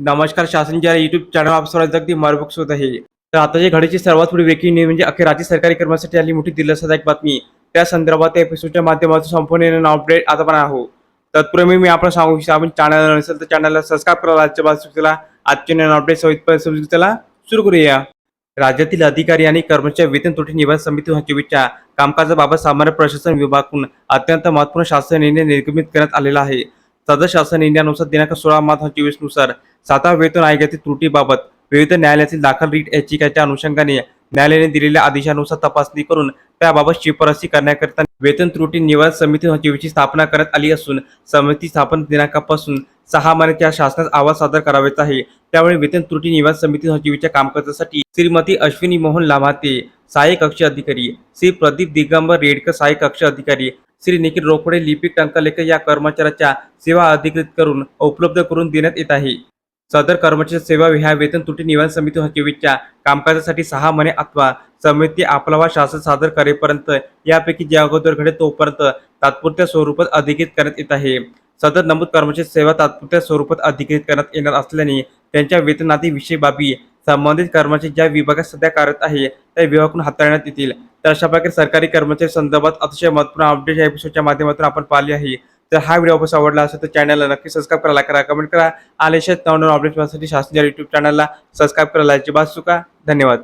नमस्कार शासनच्या YouTube channel आप अगदी मार्बक्स होत आहे. तर आताच्या घडीची सर्वात पुढे वेगळी न्यूज म्हणजे अखेर राज्य सरकारी कर्मचारी आली मोठी दिलासादायक बातमी. त्या संदर्भात एपिसोडच्या माध्यमातून संपूर्ण अपडेट आता पण आहो तत्पूर्वी मी आपण सांगू इच्छितो आपण चॅनल नसेल तर चॅनलला सबस्क्राईब करा आजच्या बाजूला आजचे नवीन अपडेट सहित चला. सुरू करूया. राज्यातील अधिकारी आणि कर्मचारी वेतन त्रुटी निवारण समिती चोवीसच्या कामकाजाबाबत सामान्य प्रशासन विभागाकडून अत्यंत महत्त्वपूर्ण शासन निर्णय निर्गमित करण्यात आलेला आहे. सदर शासन निर्णयानुसार दिनांक सोळा मार्च चोवीसनुसार सातवा वेतन आयोगातील त्रुटीबाबत विविध न्यायालयातील दाखल रीट याचिकाच्या अनुषंगाने न्यायालयाने दिलेल्या आदेशानुसार तपासणी करून त्याबाबत शिफारसी करण्याकरिता वेतन त्रुटी निवारण समिती सचिवची स्थापना करण्यात आली असून समिती स्थापन दिनांकापासून सहा महिन्याच्या शासनास आवाज सादर करावायचा आहे. त्यामुळे वेतन त्रुटी निवारण समिती सचिवच्या कामकाजासाठी श्रीमती अश्विनी मोहन लामाते सहाय्यक कक्ष अधिकारी श्री प्रदीप दिगंबर रेडकर सहाय्यक कक्ष अधिकारी श्री निखिल रोकडे लिपिक टंकलेकर या कर्मचाऱ्याच्या सेवा अधिकृत करून उपलब्ध करून देण्यात येत आहे. सदर कर्मचारी सेवा ह्या वेतन तुटी निवारण समिती हकीवीच्या कामकाजासाठी सहा महिने अथवा समिती आपला शासन सादर करेपर्यंत यापैकी जे अगोदर घडेल तोपर्यंत तात्पुरत्या स्वरूपात अधिकृत करण्यात येत आहे. सदर नमूद कर्मचारी सेवा तात्पुरत्या स्वरूपात अधिकृत करण्यात येणार असल्याने त्यांच्या वेतनादी विषय बाबी संबंधित कर्मचारी ज्या विभागात सध्या कार्यरत आहे त्या विभागातून हाताळण्यात येतील. तर अशा प्रकारे सरकारी कर्मचारी संदर्भात अतिशय महत्त्वपूर्ण अपडेट या एपिसोडच्या माध्यमातून आपण पाहिले आहे. तर हा व्हिडिओ आपल्याला आवडला असेल तर चॅनलला नक्की सबस्क्राईब करायला करा कमेंट करा. आलेशात नवनवीन अपडेट पाहण्यासाठी शासनाच्या युट्यूब चॅनलला सबस्क्राईब करायला अजिबात चुका. धन्यवाद.